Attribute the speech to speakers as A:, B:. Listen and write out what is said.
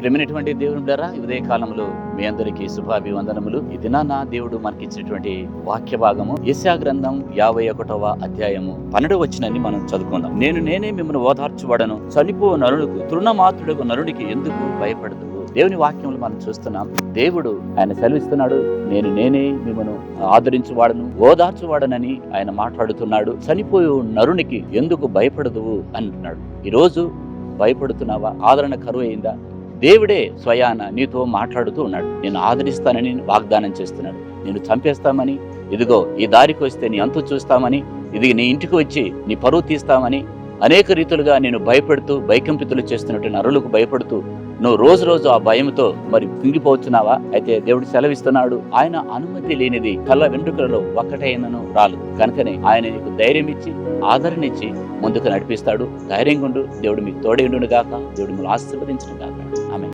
A: ప్రేమైనటువంటి దేవుని ద్వారా ఉదయ కాలంలో మీ అందరికీ శుభాభివందనములు. ఈ దినాన దేవుడు మనకిచ్చినటువంటి వాక్య భాగము యశా గ్రంథం యాభై ఒకటవ అధ్యాయము పన్నెండు వచ్చినని మనం చదువుకుందాం. నేను నేనే మిమ్మల్ని ఓదార్చువాడను చనిపో నరుడుకు తృణమాతుడుకు నరుడికి ఎందుకు భయపడదు దేవుని వాక్యములు మనం చూస్తున్నాం. దేవుడు ఆయన సెలవిస్తున్నాడు నేను నేనే మిమ్మను ఆదరించువాడను ఓదార్చువాడనని ఆయన మాట్లాడుతున్నాడు. చనిపోయే నరునికి ఎందుకు భయపడదువు? అంటున్నాడు. ఈరోజు భయపడుతున్నావా? ఆదరణ కరువు అయిందా దేవుడే స్వయాన నీతో మాట్లాడుతూ ఉన్నాడు. నేను ఆదరిస్తానని వాగ్దానం చేస్తున్నాడు. నేను చంపేస్తామని ఇదిగో ఈ దారికి వస్తే నీ అంతు చూస్తామని ఇది నీ ఇంటికి వచ్చి నీ పరువు తీస్తామని అనేక రీతులుగా నేను భయపెడుతూ భయకంపితులు చేస్తున్నట్టు నరులకు భయపడుతూ నువ్వు రోజు రోజు ఆ భయంతో మరి కుంగిపోతున్నావా? అయితే దేవుడు సెలవిస్తున్నాడు. ఆయన అనుమతి లేనిది కళ్ళ వెంట్రుకలలో ఒక్కటైనను రాలు. కనుకనే ఆయన నీకు ధైర్యం ఇచ్చి ఆదరణ ఇచ్చి ముందుకు నడిపిస్తాడు. ధైర్యంగా ఉండు దేవుడు మీకు తోడేండును గాక దేవుడు మిమ్మల్ని ఆశీర్వదించడం గాక ఆమె